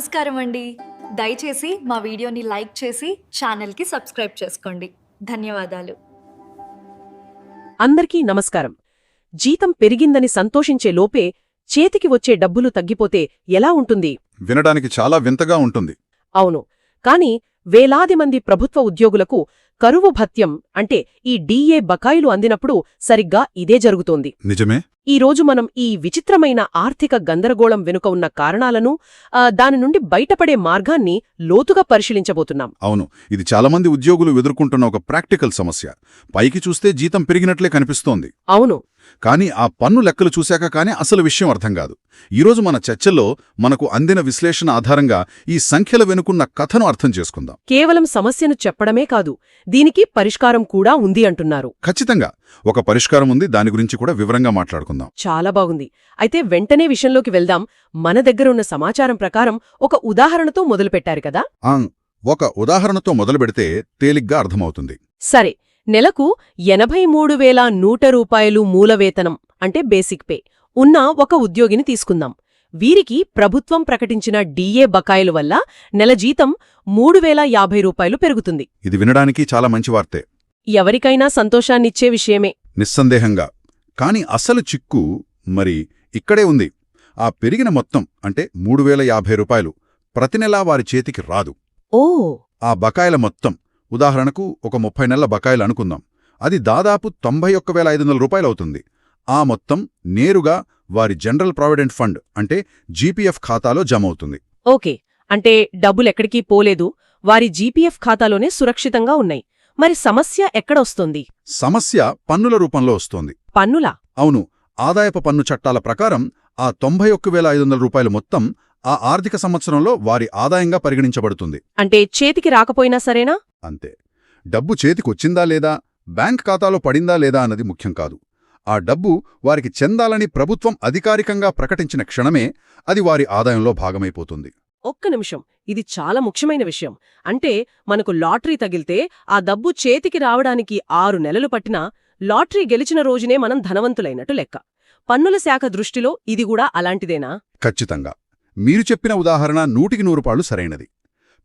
నమస్కారం అండి. దయచేసి మా వీడియోని లైక్ చేసి ఛానల్కి సబ్స్క్రైబ్ చేసుకోండి. ధన్యవాదాలు. అందరికీ నమస్కారం. జీతం పెరిగిందని సంతోషించే లోపే చేతికి వచ్చే డబ్బులు తగ్గిపోతే ఎలా ఉంటుంది? వినడానికి చాలా వింతగా ఉంటుంది. అవును. కాని వేలాది మంది ప్రభుత్వ ఉద్యోగులకు కరువు భత్యం అంటే ఈ డీఏ బకాయిలు అందినప్పుడు సరిగ్గా ఇదే జరుగుతోంది. నిజమే. ఈ రోజు మనం ఈ విచిత్రమైన ఆర్థిక గందరగోళం వెనుక ఉన్న కారణాలను దాని నుండి బయటపడే మార్గాన్ని లోతుగా పరిశీలించబోతున్నాం. అవును ఇది చాలామంది ఉద్యోగులు ఎదుర్కొంటున్న ఒక ప్రాక్టికల్ సమస్య. పైకి చూస్తే జీతం పెరిగినట్లే కనిపిస్తోంది. అవును. కానీ ఆ పన్ను లెక్కలు చూశాక కానీ అసలు విషయం అర్థం కాదు. ఈరోజు మన చర్చల్లో మనకు అందిన విశ్లేషణ ఆధారంగా ఈ సంఖ్యల వెనుకున్న కథను అర్థం చేసుకుందాం. కేవలం సమస్యను చెప్పడమే కాదు దీనికి పరిష్కారం కూడా ఉంది అంటున్నారు. ఖచ్చితంగా. ఒక పరిష్కారం ఉంది దాని గురించి కూడా వివరంగా మాట్లాడుకుందాం. చాలా బాగుంది. అయితే వెంటనే విషయంలోకి వెళ్దాం. మన దగ్గర ఉన్న సమాచారం ప్రకారం ఒక ఉదాహరణతో మొదలుపెట్టారు కదా? ఒక ఉదాహరణతో మొదలుపెడితే తేలిగ్గా అర్థమవుతుంది. సరే నెలకు ఎనభై మూడు వేల నూట రూపాయలు మూలవేతనం అంటే బేసిక్ పే ఉన్న ఒక ఉద్యోగిని తీసుకుందాం. వీరికి ప్రభుత్వం ప్రకటించిన డీఏ బకాయిల వల్ల నెల జీతం మూడు వేల యాభై రూపాయలు పెరుగుతుంది. ఇది వినడానికి చాలా మంచి వార్తే. ఎవరికైనా సంతోషాన్నిచ్చే విషయమే. నిస్సందేహంగా. కాని అసలు చిక్కు మరి ఇక్కడే ఉంది. ఆ పెరిగిన మొత్తం అంటే మూడు వేల యాభై రూపాయలు ప్రతి నెలా వారి చేతికి రాదు. ఓ! ఆ బకాయిల మొత్తం ఉదాహరణకు ఒక ముప్పై నెలల బకాయిలు అనుకుందాం. అది దాదాపు తొంభై ఒక్క వేల ఐదు వందల రూపాయలవుతుంది ఆ మొత్తం నేరుగా వారి జనరల్ ప్రావిడెంట్ ఫండ్ అంటే జీపీఎఫ్ ఖాతాలో జమ అవుతుంది. ఓకే. అంటే డబ్బులెక్కడికి పోలేదు. వారి జీపీఎఫ్ ఖాతాలోనే సురక్షితంగా ఉన్నాయి. మరి సమస్య ఎక్కడొస్తుంది సమస్య పన్నుల రూపంలో వస్తోంది. పన్నులా. అవును ఆదాయపు పన్ను చట్టాల ప్రకారం ఆ తొంభై ఒక్క వేల ఐదు వందల రూపాయలు మొత్తం ఆ ఆర్థిక సంవత్సరంలో వారి ఆదాయంగా పరిగణించబడుతుంది. అంటే చేతికి రాకపోయినా సరేనా? అంతే. డబ్బు చేతికొచ్చిందా లేదా బ్యాంక్ ఖాతాలో పడిందా లేదా అన్నది ముఖ్యం కాదు. ఆ డబ్బు వారికి చెందాలని ప్రభుత్వం అధికారికంగా ప్రకటించిన క్షణమే అది వారి ఆదాయంలో భాగమైపోతుంది. ఒక్క నిమిషం. ఇది చాలా ముఖ్యమైన విషయం. అంటే మనకు లాటరీ తగిలితే ఆ డబ్బు చేతికి రావడానికి ఆరు నెలలు పట్టినా లాటరీ గెలిచిన రోజునే మనం ధనవంతులైనట్టు లెక్క. పన్నుల శాఖ దృష్టిలో ఇది కూడా అలాంటిదేనా? ఖచ్చితంగా. మీరు చెప్పిన ఉదాహరణ నూటికి నూరు పాళ్ళు సరైనది.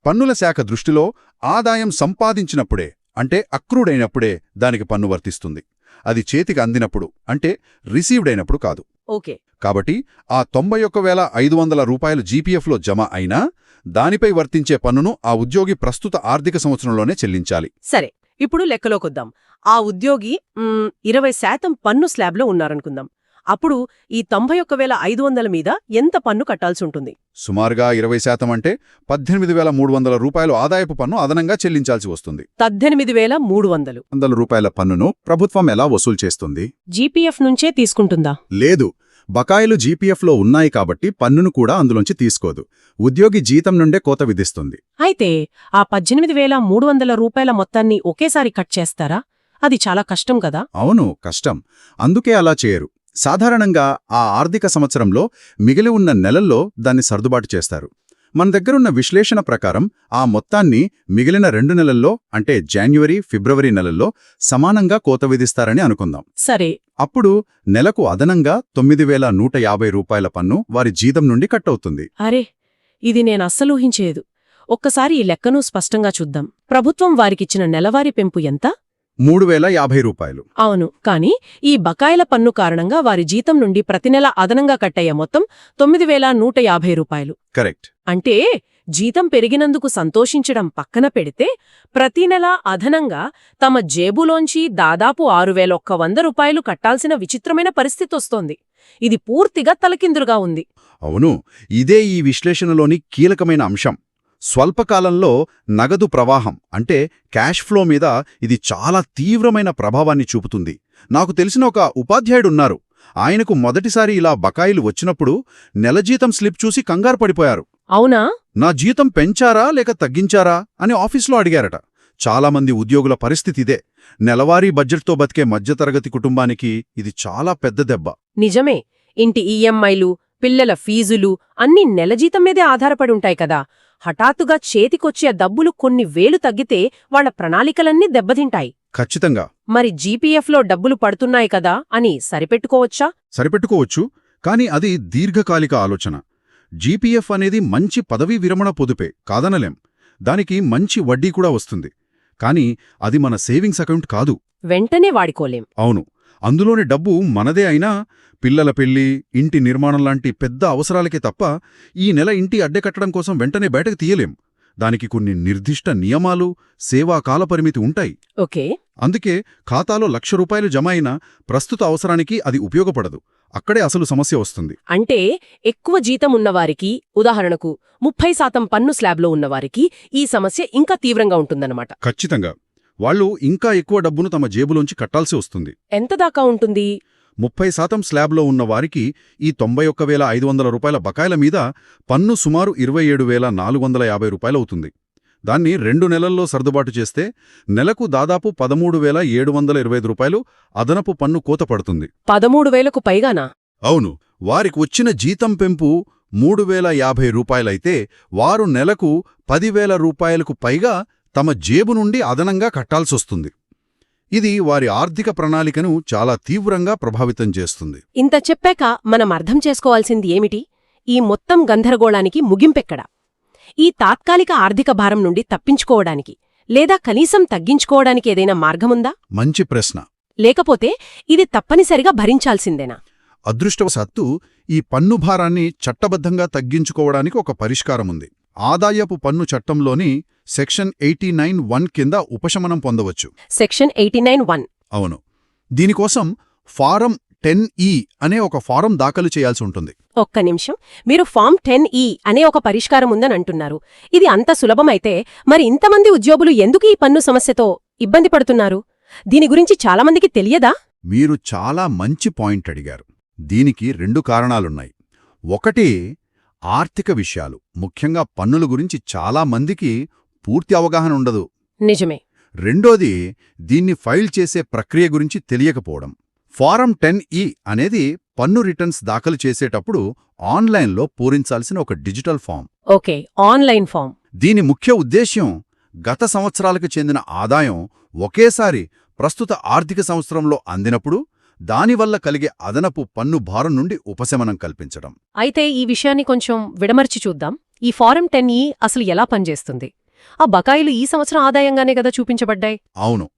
పన్నుల శాఖ దృష్టిలో ఆదాయం సంపాదించినప్పుడే అంటే అక్రూడైనప్పుడే దానికి పన్ను వర్తిస్తుంది. అది చేతికి అందినప్పుడు అంటే రిసీవ్డ్ అయినప్పుడు కాదు. ఓకే. కాబట్టి ఆ తొంభై ఒక్క వేల ఐదు వందల రూపాయలు జీపీఎఫ్లో జమ అయినా దానిపై వర్తించే పన్నును ఆ ఉద్యోగి ప్రస్తుత ఆర్థిక సంవత్సరంలోనే చెల్లించాలి. సరే. ఇప్పుడు లెక్కలోకొద్దాం. ఆ ఉద్యోగి ఇరవై శాతం పన్ను స్లాబ్లో ఉన్నారనుకుందాం. అప్పుడు ఈ తొంభై ఒక్క వేల ఐదు వందల మీద ఎంత పన్ను కట్టాల్సి ఉంటుంది? సుమారుగా ఇరవై శాతం అంటే పద్దెనిమిది వేల మూడు వందల రూపాయలు ఆదాయపు పన్ను అదనంగా చెల్లించాల్సి వస్తుంది. పద్దెనిమిది వేల మూడు వందలు. వందల రూపాయల పన్నును ప్రభుత్వం ఎలా వసూలు చేస్తుంది? జీపీఎఫ్ నుంచే తీసుకుంటుందా? లేదు. బకాయిలు జీపీఎఫ్లో ఉన్నాయి కాబట్టి పన్నును కూడా అందులోంచి తీసుకోదు. ఉద్యోగి జీతం నుండే కోత విధిస్తుంది. అయితే ఆ పద్దెనిమిది వేల మూడు వందల రూపాయల మొత్తాన్ని ఒకేసారి కట్ చేస్తారా? అది చాలా కష్టం కదా. అవును కష్టం. అందుకే అలా చేయరు. సాధారణంగా ఆ ఆర్థిక సంవత్సరంలో మిగిలి ఉన్న నెలల్లో దాన్ని సర్దుబాటు చేస్తారు. మన దగ్గరున్న విశ్లేషణ ప్రకారం ఆ మొత్తాన్ని మిగిలిన రెండు నెలల్లో అంటే జాన్యువరి ఫిబ్రవరి నెలల్లో సమానంగా కోత విధిస్తారని అనుకుందాం. సరే అప్పుడు నెలకు అదనంగా తొమ్మిది వేల నూట యాభై రూపాయల పన్ను వారి జీతం నుండి కట్టవుతుంది. అరే ఇది నేను అస్సలు ఊహించేదు. ఒక్కసారి ఈ లెక్కను స్పష్టంగా చూద్దాం. ప్రభుత్వం వారికిచ్చిన నెలవారీ పెంపు ఎంత? మూడు వేల యాభై రూపాయలు. అవును కాని ఈ బకాయిల పన్ను కారణంగా వారి జీతం నుండి ప్రతి నెల అదనంగా కట్టయ్యే మొత్తం తొమ్మిది వేల నూట యాభై రూపాయలు. కరెక్ట్. అంటే జీతం పెరిగినందుకు సంతోషించడం పక్కన పెడితే ప్రతి నెలా అదనంగా తమ జేబులోంచి దాదాపు ఆరు వేల ఒక్క వంద రూపాయలు కట్టాల్సిన విచిత్రమైన పరిస్థితొస్తోంది. ఇది పూర్తిగా తలకిందురుగా ఉంది. అవును ఇదే ఈ విశ్లేషణలోని కీలకమైన అంశం. స్వల్పకాలంలో నగదు ప్రవాహం అంటే క్యాష్ ఫ్లో మీద ఇది చాలా తీవ్రమైన ప్రభావాన్ని చూపుతుంది. నాకు తెలిసిన ఒక ఉపాధ్యాయుడున్నారు. ఆయనకు మొదటిసారి ఇలా బకాయిలు వచ్చినప్పుడు నెల జీతం స్లిప్ చూసి కంగారు పడిపోయారు. అవునా? నా జీతం పెంచారా లేక తగ్గించారా అని ఆఫీస్లో అడిగారట. చాలామంది ఉద్యోగుల పరిస్థితి ఇదే. నెలవారీ బడ్జెట్తో బతికే మధ్యతరగతి కుటుంబానికి ఇది చాలా పెద్ద దెబ్బ. నిజమే. ఇంటి ఈఎంఐలు పిల్లల ఫీజులు అన్నీ నెల జీతం మీదే ఆధారపడి ఉంటాయి కదా. హఠాత్తుగా చేతికొచ్చే డబ్బులు కొన్ని వేలు తగ్గితే వాళ్ళ ప్రణాళికలన్నీ దెబ్బతింటాయి. ఖచ్చితంగా. మరి జీపీఎఫ్లో డబ్బులు పడుతున్నాయి కదా అని సరిపెట్టుకోవచ్చా? సరిపెట్టుకోవచ్చు కాని అది దీర్ఘకాలిక ఆలోచన. జీపీఎఫ్ అనేది మంచి పదవీ విరమణ పొదుపే కాదనలేం. దానికి మంచి వడ్డీ కూడా వస్తుంది. కానీ అది మన సేవింగ్స్ అకౌంట్ కాదు. వెంటనే వాడుకోలేం. అవును. అందులోని డబ్బు మనదే అయినా పిల్లల పెళ్ళి ఇంటి నిర్మాణం లాంటి పెద్ద అవసరాలకే తప్ప ఈ నెల ఇంటి అద్దె కట్టడం కోసం వెంటనే బయటకు తీయలేం. దానికి కొన్ని నిర్దిష్ట నియమాలు సేవా కాలపరిమితి ఉంటాయి. ఓకే. అందుకే ఖాతాలో లక్ష రూపాయలు జమ అయినా ప్రస్తుత అవసరానికి అది ఉపయోగపడదు. అక్కడే అసలు సమస్య వస్తుంది. అంటే ఎక్కువ జీతం ఉన్నవారికి ఉదాహరణకు ముప్పై శాతం పన్ను స్లాబ్లో ఉన్నవారికి ఈ సమస్య ఇంకా తీవ్రంగా ఉంటుందన్నమాట. ఖచ్చితంగా. వాళ్ళు ఇంకా ఎక్కువ డబ్బును తమ జేబులోంచి కట్టాల్సి వస్తుంది. ఎంత దాకా ఉంటుంది? ముప్పై శాతం స్లాబ్లో ఉన్న వారికి ఈ తొంభై ఒక్క వేల ఐదు వందల రూపాయల బకాయిల మీద పన్ను సుమారు ఇరవై ఏడు వేల నాలుగు వందల యాభై రూపాయలవుతుంది దాన్ని రెండు నెలల్లో సర్దుబాటు చేస్తే నెలకు దాదాపు పదమూడు వేల ఏడు వందల ఇరవై ఐదు రూపాయలు అదనపు పన్ను కోత పడుతుంది. పదమూడు వేలకు పైగానా? అవును వారికి వచ్చిన జీతం పెంపు మూడు వేల యాభై రూపాయలైతే వారు నెలకు పదివేల రూపాయలకు పైగా తమ జేబు నుండి అదనంగా కట్టాల్సొస్తుంది. ఇది వారి ఆర్థిక ప్రణాళికను చాలా తీవ్రంగా ప్రభావితం చేస్తుంది. ఇంత చెప్పాక మనం అర్థం చేసుకోవాల్సింది ఏమిటి? ఈ మొత్తం గందరగోళానికి ముగింపెక్కడ? ఈ తాత్కాలిక ఆర్థిక భారం నుండి తప్పించుకోవడానికి లేదా కనీసం తగ్గించుకోవడానికి ఏదైనా మార్గముందా? మంచి ప్రశ్న. లేకపోతే ఇది తప్పనిసరిగా భరించాల్సిందేనా? అదృష్టవశాత్తు ఈ పన్ను భారాన్ని చట్టబద్ధంగా తగ్గించుకోవడానికి ఒక పరిష్కారముంది. ఆదాయపు పన్ను చట్టంలోని సెక్షన్ ఎయిటీ నైన్ వన్ కింద ఉపశమనం పొందవచ్చు. Section eighty nine one. అవును. దీనికోసం ఫారం టెన్ ఈ అనే ఒక ఫారం దాఖలు చేయాల్సి ఉంటుంది. ఒక్క నిమిషం. మీరు ఫామ్ టెన్ ఈ అనే ఒక పరిష్కారం ఉందని అంటున్నారు. ఇది అంత సులభమైతే మరి ఇంతమంది ఉద్యోగులు ఎందుకు ఈ పన్ను సమస్యతో ఇబ్బంది పడుతున్నారు? దీని గురించి చాలామందికి తెలియదా? మీరు చాలా మంచి పాయింట్ అడిగారు. దీనికి రెండు కారణాలున్నాయి. ఒకటి ఆర్థిక విషయాలు ముఖ్యంగా పన్నుల గురించి చాలా మందికి పూర్తి అవగాహన ఉండదు. నిజమే. రెండోది దీన్ని ఫైల్ చేసే ప్రక్రియ గురించి తెలియకపోవడం. ఫారం టెన్ ఈ అనేది పన్ను రిటర్న్స్ దాఖలు చేసేటప్పుడు ఆన్లైన్లో పూరించాల్సిన ఒక digital form. Okay online form. దీని ముఖ్య ఉద్దేశ్యం గత సంవత్సరాలకు చెందిన ఆదాయం ఒకేసారి ప్రస్తుత ఆర్థిక సంవత్సరంలో అందినప్పుడు దానివల్ల కలిగే అదనపు పన్ను భారం నుండి ఉపశమనం కల్పించడం. అయితే ఈ విషయాన్ని కొంచెం విడమర్చి చూద్దాం. ఈ ఫారం టెన్ ఈ అసలు ఎలా పనిచేస్తుంది? ఆ బకాయిలు ఈ సంవత్సరం ఆదాయంగానే కదా చూపించబడ్డాయి? అవును.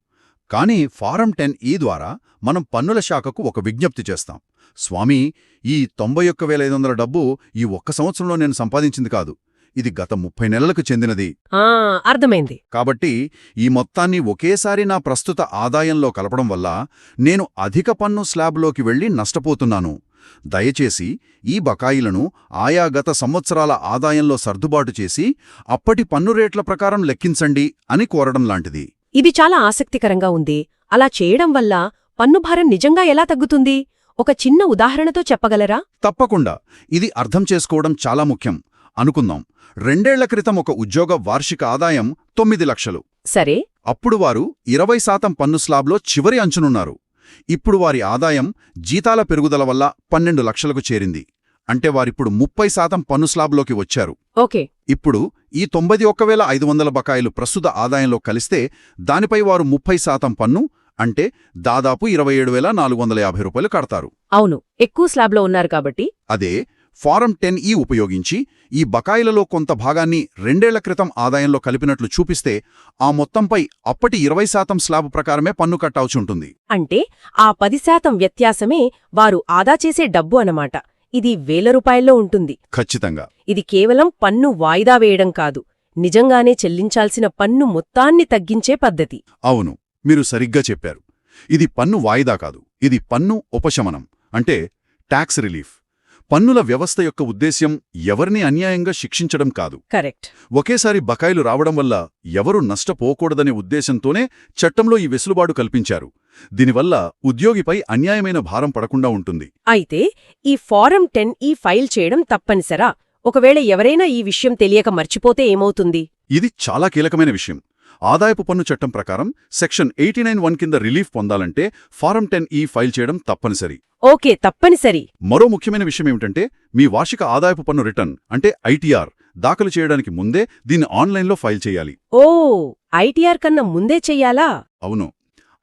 కానీ ఫారం టెన్ ఈ ద్వారా మనం పన్నుల శాఖకు ఒక విజ్ఞప్తి చేస్తాం. స్వామీ ఈ తొంభై ఒక్క వేల ఐదు వందల డబ్బు ఈ ఒక్క సంవత్సరంలో నేను సంపాదించింది కాదు. ఇది గత ముప్పై నెలలకు చెందినది. అర్థమైంది. కాబట్టి ఈ మొత్తాన్ని ఒకేసారి నా ప్రస్తుత ఆదాయంలో కలపడం వల్ల నేను అధిక పన్ను స్లాబ్లోకి వెళ్ళి నష్టపోతున్నాను. దయచేసి ఈ బకాయిలను ఆయా గత సంవత్సరాల ఆదాయంలో సర్దుబాటు చేసి అప్పటి పన్ను రేట్ల ప్రకారం లెక్కించండి అని కోరడం లాంటిది. ఇది చాలా ఆసక్తికరంగా ఉంది. అలా చేయడం వల్ల పన్నుభారం నిజంగా ఎలా తగ్గుతుంది? ఒక చిన్న ఉదాహరణతో చెప్పగలరా? తప్పకుండా. ఇది అర్థం చేసుకోవడం చాలా ముఖ్యం. అనుకుందాం. రెండేళ్ళ క్రితం ఒక ఉద్యోగ వార్షిక ఆదాయం తొమ్మిది లక్షలు. సరే. అప్పుడు వారు ఇరవై శాతం పన్ను స్లాబ్లో చివరి అంచునున్నారు. ఇప్పుడు వారి ఆదాయం జీతాల పెరుగుదల వల్ల పన్నెండు లక్షలకు చేరింది. అంటే వారిప్పుడు ముప్పై శాతం పన్ను స్లాబ్లోకి వచ్చారు. ఓకే. ఇప్పుడు ఈ తొంభై ఒక్క వేల ఐదు వందల బకాయిలు ప్రస్తుత ఆదాయంలో కలిస్తే దానిపై వారు ముప్పై శాతం పన్ను అంటే దాదాపు ఇరవై ఏడు వేల నాలుగు వందల యాభై రూపాయలు కడతారు. అవును. ఎక్కువ స్లాబ్లో ఉన్నారు కాబట్టి. అదే ఫారం టెన్ ఈ ఉపయోగించి ఈ బకాయిలలో కొంత భాగాన్ని రెండేళ్ళ క్రితం ఆదాయంలో కలిపినట్లు చూపిస్తే ఆ మొత్తంపై అప్పటి ఇరవై శాతం స్లాబ్ ప్రకారమే పన్ను ఉంటుంది. అంటే ఆ పది శాతం వ్యత్యాసమే వారు ఆదా చేసే డబ్బు అనమాట ఇది వేల రూపాయల్లో ఉంటుంది. ఖచ్చితంగా. ఇది కేవలం పన్ను వాయిదా వేయడం కాదు. నిజంగానే చెల్లించాల్సిన పన్ను మొత్తాన్ని తగ్గించే పద్ధతి. అవును మీరు సరిగ్గా చెప్పారు. ఇది పన్ను వాయిదా కాదు ఇది పన్ను ఉపశమనం అంటే ట్యాక్స్ రిలీఫ్. పన్నుల వ్యవస్థ యొక్క ఉద్దేశ్యం ఎవరిని అన్యాయంగా శిక్షించడం కాదు. కరెక్ట్. ఒకేసారి బకాయిలు రావడం వల్ల ఎవరూ నష్టపోకూడదనే ఉద్దేశంతోనే చట్టంలో ఈ వెసులుబాటు కల్పించారు. దీనివల్ల ఉద్యోగిపై అన్యాయమైన భారం పడకుండా ఉంటుంది. అయితే ఈ ఫారం టెన్ ఈ ఫైల్ చేయడం తప్పనిసరా? ఒకవేళ ఎవరైనా ఈ విషయం తెలియక మర్చిపోతే ఏమవుతుంది? ఇది చాలా కీలకమైన విషయం. ఆదాయపు పన్ను చట్టం ప్రకారం సెక్షన్ ఎయిటీ నైన్ వన్ కింద రిలీఫ్ పొందాలంటే ఫారం టెన్ ఈ ఫైల్ చేయడం తప్పనిసరి. ఓకే తప్పనిసరి. మరో ముఖ్యమైన విషయం ఏమిటంటే మీ వార్షిక ఆదాయపు పన్ను రిటర్న్ అంటే ఐటీఆర్ దాఖలు చేయడానికి ముందే దీన్ని ఆన్లైన్లో ఫైల్ చేయాలి. ఓ ఐటీఆర్ కన్నా ముందే చెయ్యాలా అవును.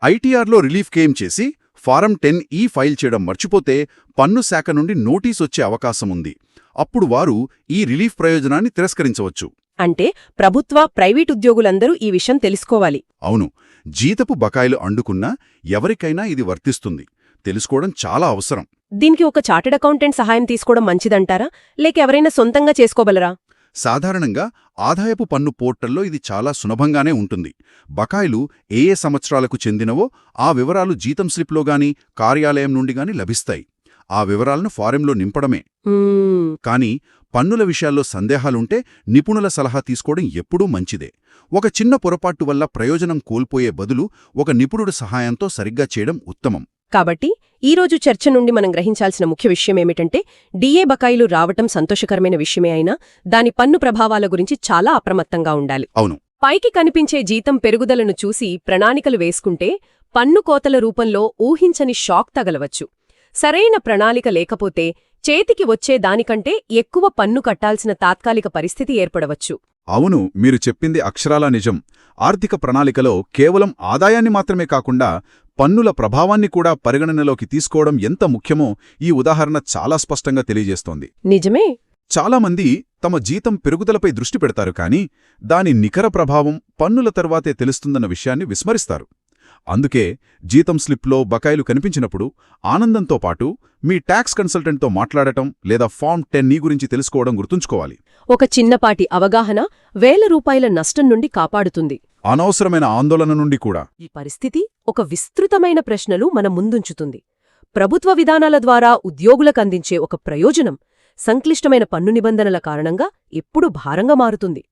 ఐటీఆర్లో రిలీఫ్ క్లెయిమ్ చేసి ఫారం టెన్ ఈ ఫైల్ చేయడం మర్చిపోతే పన్ను శాఖ నుండి నోటీస్ వచ్చే అవకాశం ఉంది. అప్పుడు వారు ఈ రిలీఫ్ ప్రయోజనాన్ని తిరస్కరించవచ్చు. అంటే ప్రభుత్వ ప్రైవేట్ ఉద్యోగులందరూ ఈ విషయం తెలుసుకోవాలి. అవును. జీతపు బకాయిలు అండుకున్నా ఎవరికైనా ఇది వర్తిస్తుంది. తెలుసుకోవడం చాలా అవసరం. దీనికి ఒక చార్టెడ్ అకౌంటెంట్ సహాయం తీసుకోవడం మంచిదంటారా? లేక ఎవరైనా సొంతంగా చేసుకోగలరా? సాధారణంగా ఆదాయపు పన్ను పోర్టల్లో ఇది చాలా సులభంగానే ఉంటుంది. బకాయిలు ఏ ఏ సంవత్సరాలకు చెందినవో ఆ వివరాలు జీతం స్లిప్లో గాని కార్యాలయం నుండి గాని లభిస్తాయి. ఆ వివరాలను ఫారంలో నింపడమే. కానీ పన్నుల విషయాల్లో సందేహాలుంటే నిపుణుల సలహా తీసుకోవడం ఎప్పుడూ మంచిదే. ఒక చిన్న పొరపాటు వల్ల ప్రయోజనం కోల్పోయే బదులు ఒక నిపుణుడి సహాయంతో సరిగ్గా చేయడం ఉత్తమం. కాబట్టి ఈరోజు చర్చ నుండి మనం గ్రహించాల్సిన ముఖ్య విషయం ఏమిటంటే డిఏ బకాయిలు రావటం సంతోషకరమైన విషయమే అయినా దాని పన్ను ప్రభావాల గురించి చాలా అప్రమత్తంగా ఉండాలి. అవును. పైకి కనిపించే జీతం పెరుగుదలను చూసి ప్రణాళికలు వేసుకుంటే పన్ను కోతల రూపంలో ఊహించని షాక్ తగలవచ్చు. సరైన ప్రణాళిక లేకపోతే చేతికి వచ్చే దానికంటే ఎక్కువ పన్ను కట్టాల్సిన తాత్కాలిక పరిస్థితి ఏర్పడవచ్చు. అవును మీరు చెప్పింది అక్షరాలా నిజం. ఆర్థిక ప్రణాళికలో కేవలం ఆదాయాన్ని మాత్రమే కాకుండా పన్నుల ప్రభావాన్ని కూడా పరిగణనలోకి తీసుకోవడం ఎంత ముఖ్యమో ఈ ఉదాహరణ చాలా స్పష్టంగా తెలియజేస్తోంది. నిజమే. చాలామంది తమ జీతం పెరుగుదలపై దృష్టి పెడతారు కానీ దాని నికర ప్రభావం పన్నుల తర్వాతే తెలుస్తుందన్న విషయాన్ని విస్మరిస్తారు. అందుకే జీతం స్లిప్లో బకాయిలు కనిపించినప్పుడు ఆనందంతో పాటు మీ ట్యాక్స్ కన్సల్టెంట్తో మాట్లాడటం లేదా ఫామ్ టెన్ నీ గురించి తెలుసుకోవడం గుర్తుంచుకోవాలి. ఒక చిన్నపాటి అవగాహన వేల రూపాయల నష్టం నుండి కాపాడుతుంది. అనవసరమైన ఆందోళన నుండి కూడా. ఈ పరిస్థితి ఒక విస్తృతమైన ప్రశ్నలు మన ముందుంచుతుంది. ప్రభుత్వ విధానాల ద్వారా ఉద్యోగులకు అందించే ఒక ప్రయోజనం సంక్లిష్టమైన పన్ను నిబంధనల కారణంగా ఎప్పుడు భారంగా మారుతుంది.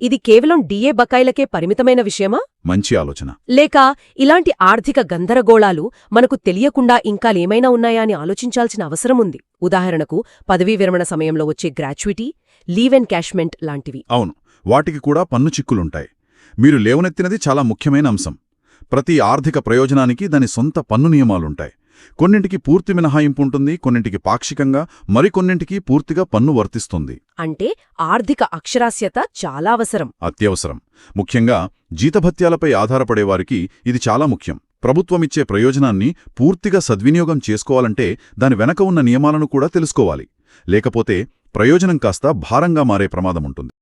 ఇది కేవలం డిఏ బకాయిలకే పరిమితమైన విషయమా? మంచి ఆలోచన. లేక ఇలాంటి ఆర్థిక గందరగోళాలు మనకు తెలియకుండా ఇంకా ఏమైనా ఉన్నాయా అని ఆలోచించాల్సిన అవసరముంది ఉదాహరణకు పదవీ విరమణ సమయంలో వచ్చే గ్రాచ్యుయిటీ లీవ్ అండ్ క్యాష్మెంట్ లాంటివి. అవును వాటికి కూడా పన్ను చిక్కులుంటాయి. మీరు లేవనెత్తినది చాలా ముఖ్యమైన అంశం. ప్రతి ఆర్థిక ప్రయోజనానికి దాని సొంత పన్ను నియమాలుంటాయి. కొన్నింటికి పూర్తి మినహాయింపు ఉంటుంది కొన్నింటికి పాక్షికంగా మరికొన్నింటికి పూర్తిగా పన్ను వర్తిస్తుంది. అంటే ఆర్థిక అక్షరాస్యత చాలా అవసరం. అత్యవసరం. ముఖ్యంగా జీతభత్యాలపై ఆధారపడేవారికి ఇది చాలా ముఖ్యం. ప్రభుత్వమిచ్చే ప్రయోజనాన్ని పూర్తిగా సద్వినియోగం చేసుకోవాలంటే దాని వెనక ఉన్న నియమాలను కూడా తెలుసుకోవాలి. లేకపోతే ప్రయోజనం కాస్త భారంగా మారే ప్రమాదముంటుంది.